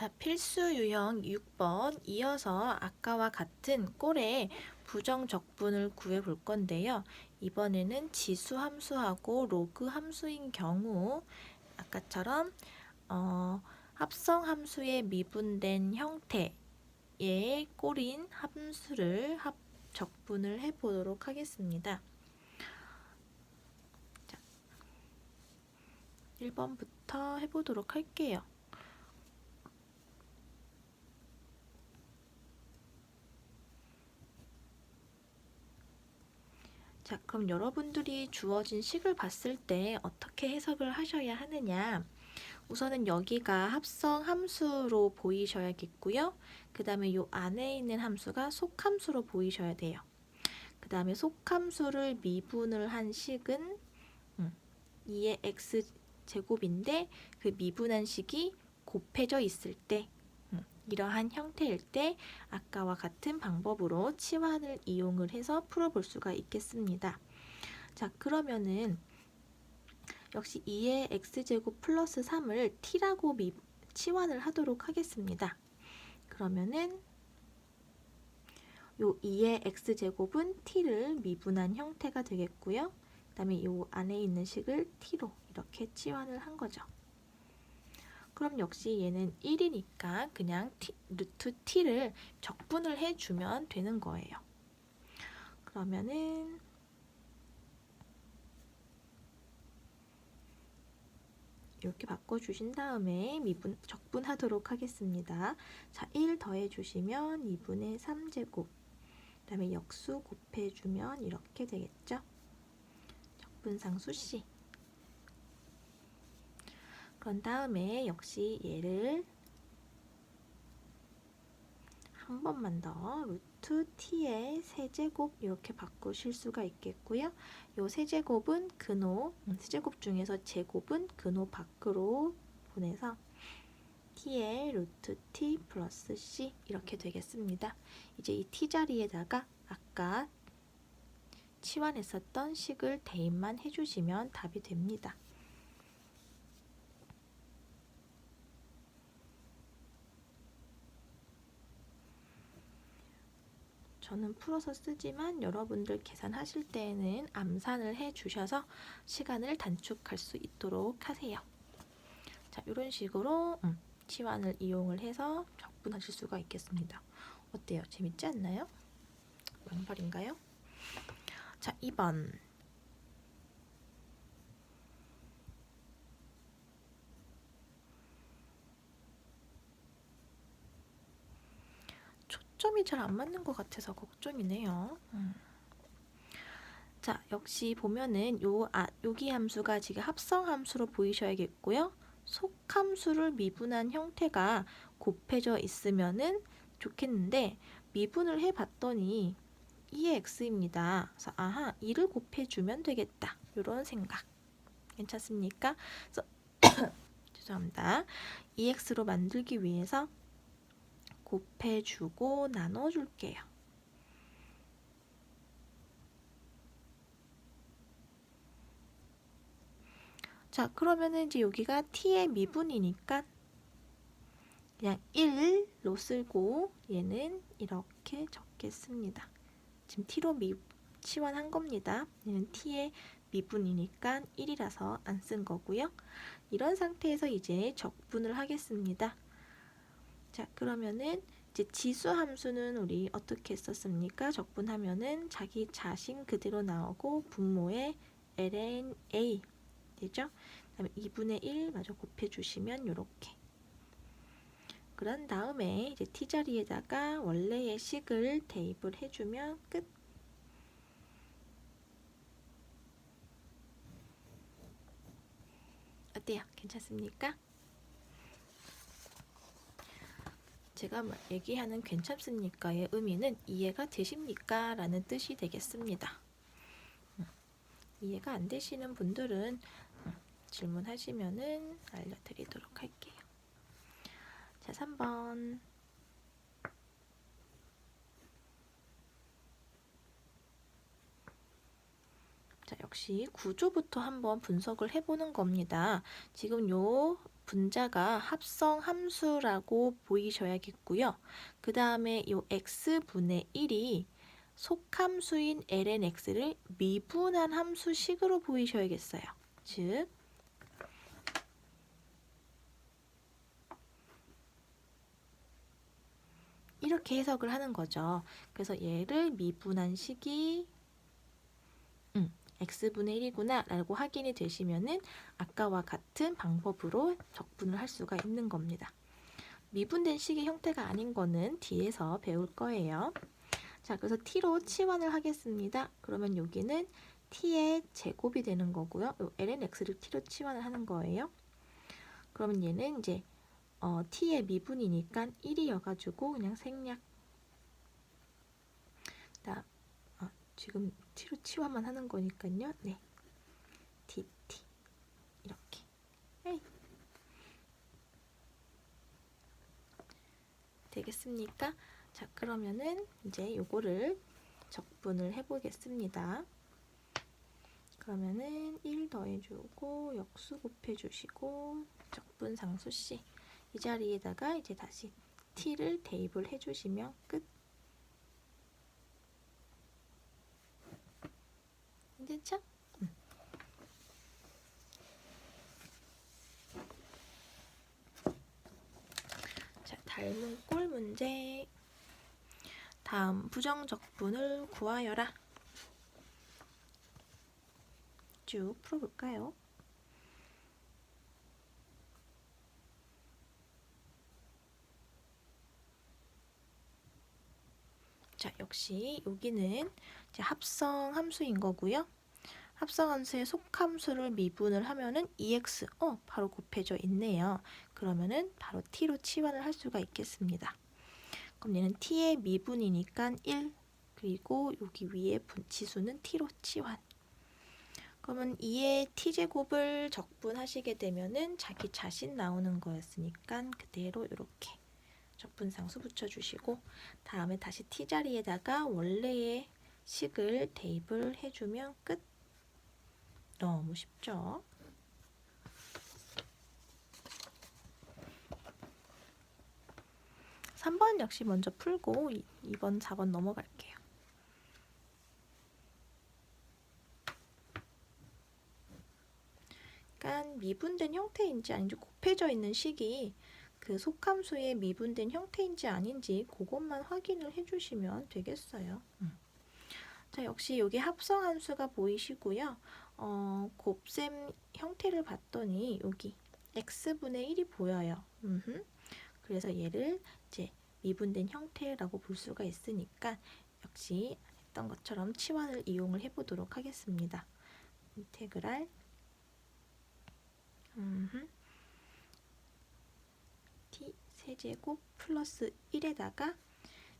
자, 필수 유형 6번 이어서 아까와 같은 꼴의 부정 적분을 구해 볼 건데요. 이번에는 지수 함수하고 로그 함수인 경우 아까처럼 어, 합성 함수의 미분된 형태의 꼴인 함수를 합, 적분을 해 보도록 하겠습니다. 자, 1번부터 해 보도록 할게요. 자, 그럼 여러분들이 주어진 식을 봤을 때 어떻게 해석을 하셔야 하느냐? 우선은 여기가 합성 함수로 보이셔야겠고요. 그 다음에 요 안에 있는 함수가 속함수로 보이셔야 돼요. 그 다음에 속함수를 미분을 한 식은 음, 2의 x 제곱인데 그 미분한 식이 곱해져 있을 때 음, 이러한 형태일 때 아까와 같은 방법으로 치환을 이용을 해서 풀어볼 수가 있겠습니다. 자 그러면은 역시 2의 x제곱 플러스 3을 t라고 미, 치환을 하도록 하겠습니다. 그러면은 요 2의 x제곱은 t를 미분한 형태가 되겠고요. 그 다음에 요 안에 있는 식을 t로 이렇게 치환을 한 거죠. 그럼 역시 얘는 1이니까 그냥 t, 루트 t를 적분을 해주면 되는 거예요. 그러면은 이렇게 바꿔주신 다음에 미분, 적분하도록 하겠습니다. 자, 1 더해주시면 2분의 3제곱 그 다음에 역수 곱해주면 이렇게 되겠죠. 적분상수 C 그런 다음에 역시 얘를 한 번만 더 루트 t의 세제곱 이렇게 바꾸실 수가 있겠고요. 요 세제곱은 근호, 음, 세제곱 중에서 제곱은 근호 밖으로 보내서 t의 루트 t 플러스 c 이렇게 되겠습니다. 이제 이 t 자리에다가 아까 치환했었던 식을 대입만 해주시면 답이 됩니다. 저는 풀어서 쓰지만 여러분들 계산하실 때에는 암산을 해 주셔서 시간을 단축할 수 있도록 하세요. 자, 이런 식으로 음, 치환을 이용을 해서 적분하실 수가 있겠습니다. 어때요? 재밌지 않나요? 왼발인가요? 자, 2번. 초점이 잘 안 맞는 것 같아서 걱정이네요. 음. 자, 역시 보면은 요 아, 여기 함수가 지금 합성 함수로 보이셔야겠고요. 속 함수를 미분한 형태가 곱해져 있으면은 좋겠는데 미분을 해 봤더니 2의 x입니다. 그래서 아하, 2를 곱해 주면 되겠다. 이런 생각. 괜찮습니까? 죄송합니다. 2x로 만들기 위해서 곱해주고 나눠줄게요. 자, 그러면은 이제 여기가 t의 미분이니까 그냥 1로 쓰고 얘는 이렇게 적겠습니다. 지금 t로 미, 치환한 겁니다. 얘는 t의 미분이니까 1이라서 안 쓴 거고요. 이런 상태에서 이제 적분을 하겠습니다. 자, 그러면은 이제 지수 함수는 우리 어떻게 썼습니까? 적분하면은 자기 자신 그대로 나오고 분모에 ln a 되죠? 그다음에 2분의 1 마저 곱해 주시면 요렇게. 그런 다음에 이제 t 자리에다가 원래의 식을 대입을 해 주면 끝. 어때요? 괜찮습니까? 제가 얘기하는 괜찮습니까의 의미는 이해가 되십니까? 라는 뜻이 되겠습니다. 음, 이해가 안 되시는 분들은 음, 질문하시면은 알려드리도록 할게요. 자, 3번. 자, 역시 구조부터 한번 분석을 해보는 겁니다. 지금 요 분자가 합성 함수라고 보이셔야겠고요. 그 다음에 이 x분의 1이 속함수인 lnx를 미분한 함수식으로 보이셔야겠어요. 즉 이렇게 해석을 하는 거죠. 그래서 얘를 미분한 식이 음, x분의 1이구나 라고 확인이 되시면은 아까와 같은 방법으로 적분을 할 수가 있는 겁니다. 미분된 식의 형태가 아닌 거는 뒤에서 배울 거예요. 자, 그래서 t로 치환을 하겠습니다. 그러면 여기는 t의 제곱이 되는 거고요. 요 ln x를 t로 치환을 하는 거예요. 그러면 얘는 이제 어, t의 미분이니까 1이여가지고 그냥 생략. 나 어, 지금 t로 치환만 하는 거니까요. 네, dt 이렇게. 에이. 되겠습니까? 자, 그러면은 이제 요거를 적분을 해보겠습니다. 그러면은 1 더해주고 역수 곱해주시고 적분 상수씨 이 자리에다가 이제 다시 t를 대입을 해주시면 끝. 됐죠? 음. 자, 닮은 꼴 문제. 다음 부정적분을 구하여라. 쭉 풀어볼까요? 자, 역시 여기는 합성 함수인 거고요. 합성 함수의 속함수를 미분을 하면은 2x, 어, 바로 곱해져 있네요. 그러면은 바로 t로 치환을 할 수가 있겠습니다. 그럼 얘는 t의 미분이니까 1, 그리고 여기 위에 분치수는 t로 치환. 그러면 2의 t제곱을 적분하시게 되면은 자기 자신 나오는 거였으니까 그대로 이렇게 적분상수 붙여주시고 다음에 다시 t자리에다가 원래의 식을 대입을 해주면 끝. 너무 쉽죠? 삼 번 역시 먼저 풀고 2번, 4번 넘어갈게요. 그러니까 미분된 형태인지 아닌지 곱해져 있는 식이 그 속함수의 미분된 형태인지 아닌지 그것만 확인을 해주시면 되겠어요. 음. 자, 역시 여기 합성함수가 보이시고요. 어, 곱셈 형태를 봤더니 여기 x분의 1이 보여요. 음흠. 그래서 얘를 이제 미분된 형태라고 볼 수가 있으니까 역시 했던 것처럼 치환을 이용을 해보도록 하겠습니다. 인테그랄 음흠. t 세제곱 플러스 1에다가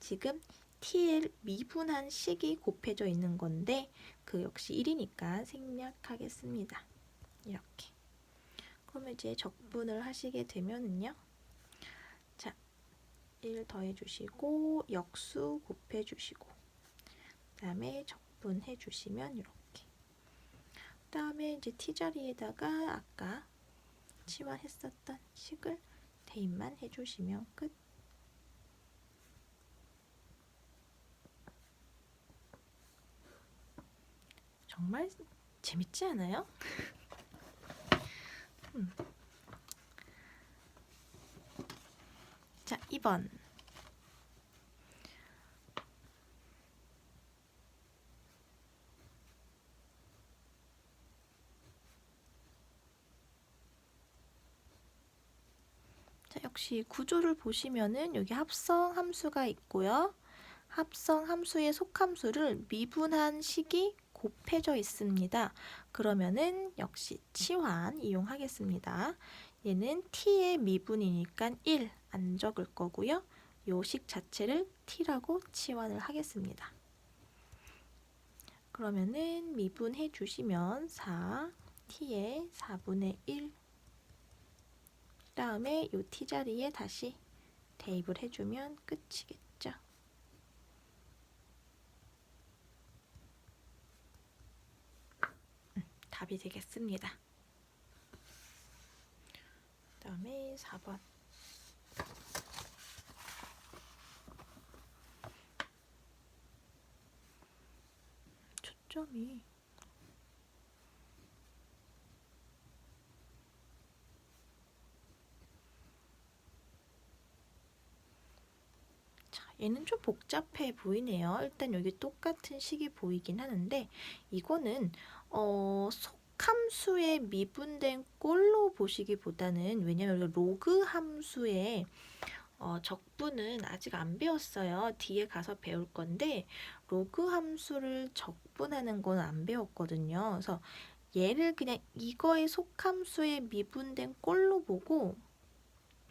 지금 t를 미분한 식이 곱해져 있는 건데 그 역시 1이니까 생략하겠습니다. 이렇게. 그러면 이제 적분을 하시게 되면은요. 자, 1 더해주시고 역수 곱해주시고 그 다음에 적분해주시면 이렇게. 그 다음에 이제 t자리에다가 아까 치환했었던 식을 대입만 해주시면 끝. 정말 재밌지 않아요? 음. 자, 2번. 자, 역시 구조를 보시면은 여기 합성 함수가 있고요. 합성 함수의 속함수를 미분한 식이 곱해져 있습니다. 그러면은 역시 치환 이용하겠습니다. 얘는 t의 미분이니까 1 안 적을 거고요. 요식 자체를 t라고 치환을 하겠습니다. 그러면은 미분해 주시면 4 t의 4분의 1 다음에 요 t 자리에 다시 대입을 해주면 끝이겠죠. 음, 답이 되겠습니다. 그 다음에 4번. 초점이 자, 얘는 좀 복잡해 보이네요. 일단 여기 똑같은 식이 보이긴 하는데 이거는 어, 속함수의 미분된 꼴로 보시기보다는 왜냐면 로그 함수의 어, 적분은 아직 안 배웠어요. 뒤에 가서 배울 건데 로그 함수를 적분하는 건 안 배웠거든요. 그래서 얘를 그냥 이거의 속함수의 미분된 꼴로 보고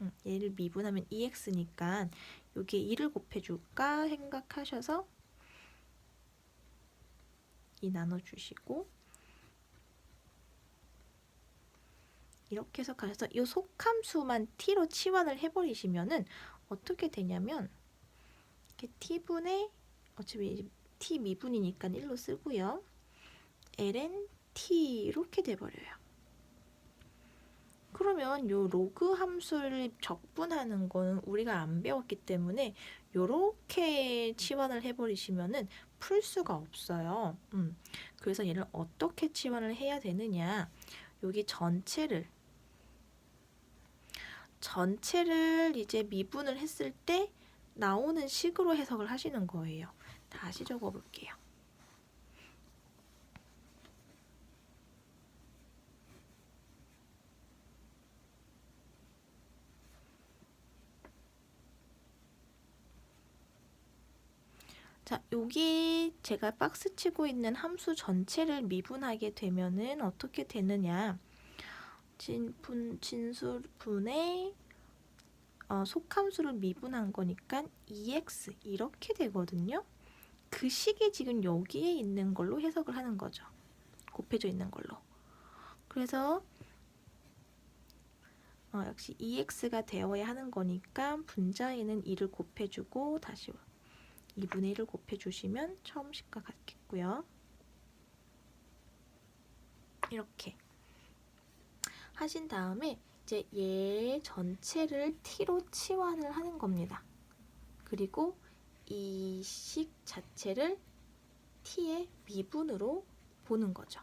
음, 얘를 미분하면 2x니까 여기에 2를 곱해줄까 생각하셔서 2 나눠주시고 이렇게 해서 가셔서 이 속함수만 t로 치환을 해버리시면은 어떻게 되냐면 이렇게 t분의 어차피 t 미분이니까 1로 쓰고요. ln t 이렇게 돼버려요. 그러면 요 로그 함수를 적분하는 거는 우리가 안 배웠기 때문에 요렇게 치환을 해버리시면은 풀 수가 없어요. 음, 그래서 얘를 어떻게 치환을 해야 되느냐? 여기 전체를 전체를 이제 미분을 했을 때 나오는 식으로 해석을 하시는 거예요. 다시 적어볼게요. 자, 여기 제가 박스 치고 있는 함수 전체를 미분하게 되면은 어떻게 되느냐? 진분 진수분의 어, 속함수를 미분한 거니까 2x 이렇게 되거든요. 그 식이 지금 여기에 있는 걸로 해석을 하는 거죠. 곱해져 있는 걸로. 그래서 어, 역시 2x가 되어야 하는 거니까 분자에는 2를 곱해주고 다시 2분의 1을 곱해주시면 처음 식과 같겠고요. 이렇게 하신 다음에 이제 얘 전체를 t로 치환을 하는 겁니다. 그리고 이 식 자체를 t의 미분으로 보는 거죠.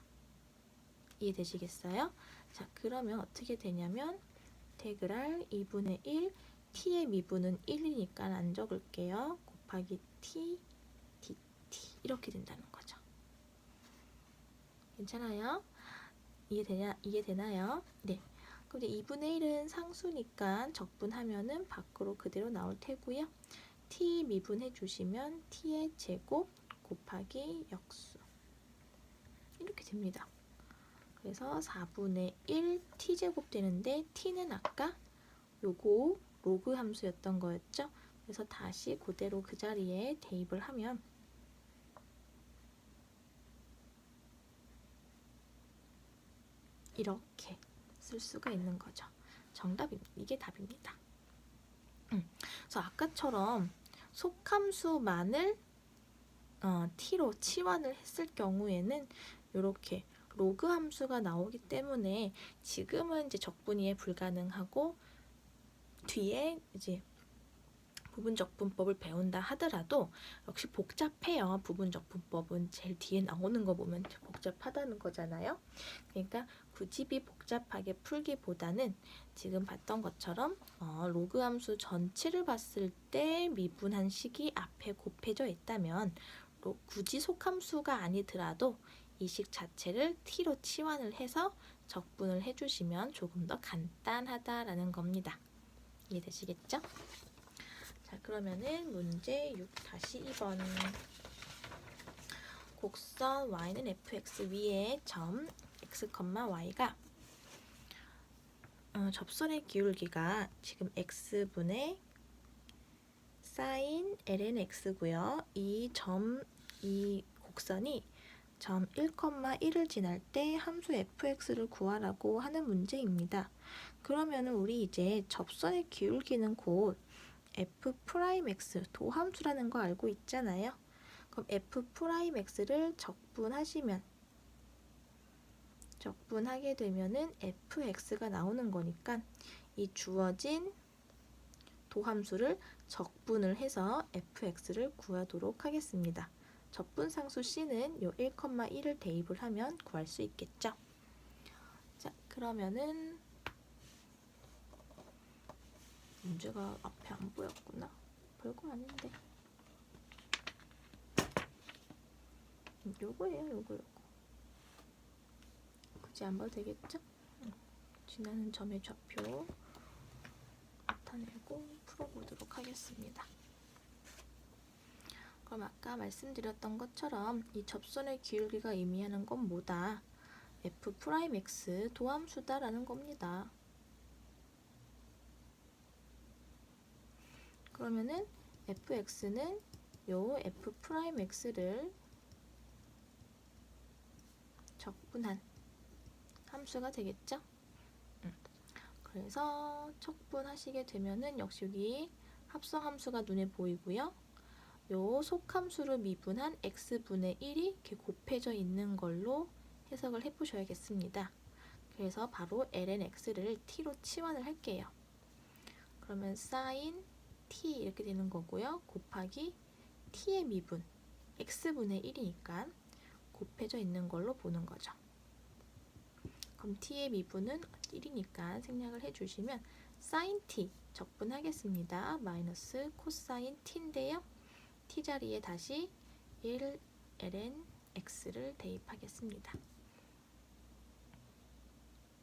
이해되시겠어요? 자, 그러면 어떻게 되냐면 인테그랄 2분의 1 t의 미분은 1이니까 안 적을게요. 곱하기 t dt 이렇게 된다는 거죠. 괜찮아요? 이해되냐, 이해되나요? 네. 그럼 이제 2분의 1은 상수니까 적분하면은 밖으로 그대로 나올 테고요. t 미분해 주시면 t의 제곱 곱하기 역수 이렇게 됩니다. 그래서 4분의 1 t제곱 되는데 t는 아까 요거 로그 함수였던 거였죠. 그래서 다시 그대로 그 자리에 대입을 하면 이렇게 쓸 수가 있는 거죠. 정답입니다. 이게 답입니다. 음, 그래서 아까처럼 속함수만을 어, t로 치환을 했을 경우에는 이렇게 로그 함수가 나오기 때문에 지금은 이제 적분이 불가능하고 뒤에 이제 부분적 분법을 배운다 하더라도 역시 복잡해요. 부분적 분법은 제일 뒤에 나오는 거 보면 복잡하다는 거잖아요. 그러니까 굳이 비 복잡하게 풀기보다는 지금 봤던 것처럼 어, 로그 함수 전체를 봤을 때 미분한 식이 앞에 곱해져 있다면 로, 굳이 속함수가 아니더라도 이식 자체를 t로 치환을 해서 적분을 해주시면 조금 더 간단하다라는 겁니다. 이해되시겠죠? 자 그러면은 문제 6 다시 2번 곡선 y는 fx 위에 점 x, y가 어, 접선의 기울기가 지금 x분의 사인 ln x고요. 이 점, 이 곡선이 점 1,1을 지날 때 함수 fx를 구하라고 하는 문제입니다. 그러면 우리 이제 접선의 기울기는 곧 f 프라임 x 도함수라는 거 알고 있잖아요. 그럼 f 프라임 x를 적분하시면 적분하게 되면은 fx가 나오는 거니까 이 주어진 도함수를 적분을 해서 fx를 구하도록 하겠습니다. 적분 상수 c는 요 1,1을 대입을 하면 구할 수 있겠죠. 자, 그러면은 문제가 앞에 안 보였구나. 별거 아닌데. 음, 요거예요, 요거, 요거. 굳이 안 봐도 되겠죠? 음, 지나는 점의 좌표 나타내고 풀어보도록 하겠습니다. 그럼 아까 말씀드렸던 것처럼 이 접선의 기울기가 의미하는 건 뭐다? f 프라임 x 도함수다라는 겁니다. 그러면은 fx는 요 f 프라임 x를 적분한 함수가 되겠죠? 음. 그래서 척분하시게 되면은 역시 여기 합성 함수가 눈에 보이고요. 요 속함수로 미분한 x분의 1이 이렇게 곱해져 있는 걸로 해석을 해보셔야겠습니다. 그래서 바로 ln x를 t로 치환을 할게요. 그러면 sin t 이렇게 되는 거고요. 곱하기 t의 미분 x분의 1이니까 곱해져 있는 걸로 보는 거죠. 그럼 t의 미분은 1이니까 생략을 해주시면 sin t 적분하겠습니다. 마이너스 코사인 t인데요. t 자리에 다시 1 ln x를 대입하겠습니다.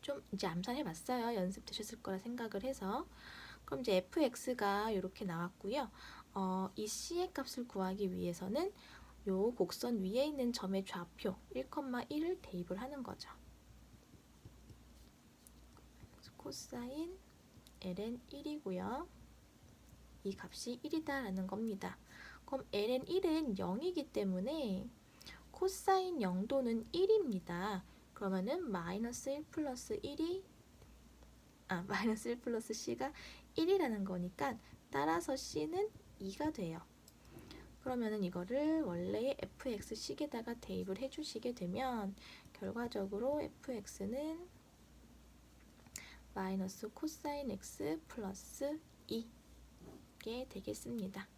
좀 이제 암산해 봤어요. 연습되셨을 거라 생각을 해서 그럼 이제 fx가 이렇게 나왔고요. 어, 이 c의 값을 구하기 위해서는 요 곡선 위에 있는 점의 좌표 1,1을 대입을 하는 거죠. 코사인 ln 1이고요. 이 값이 1이다라는 겁니다. 그럼 ln 1은 0이기 때문에 코사인 0도는 1입니다. 그러면은 마이너스 1 플러스 1이 아 마이너스 1 플러스 c가 1이라는 거니까 따라서 c는 2가 돼요. 그러면은 이거를 원래의 fx식에다가 대입을 해주시게 되면 결과적으로 fx는 마이너스 코사인 x 플러스 2게 되겠습니다.